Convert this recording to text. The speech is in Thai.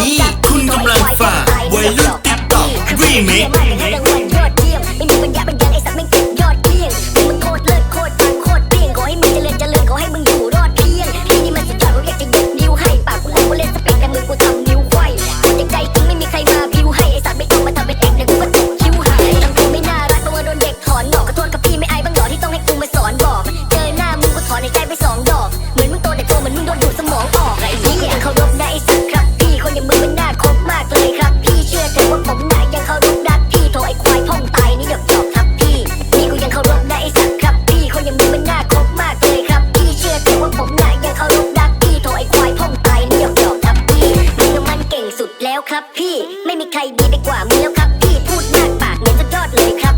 นี้ ครับพี่ ไม่มีใครดีไปกว่ามึงแล้วครับพี่ พูดมากปากเหมือนจะยอดเลยครับ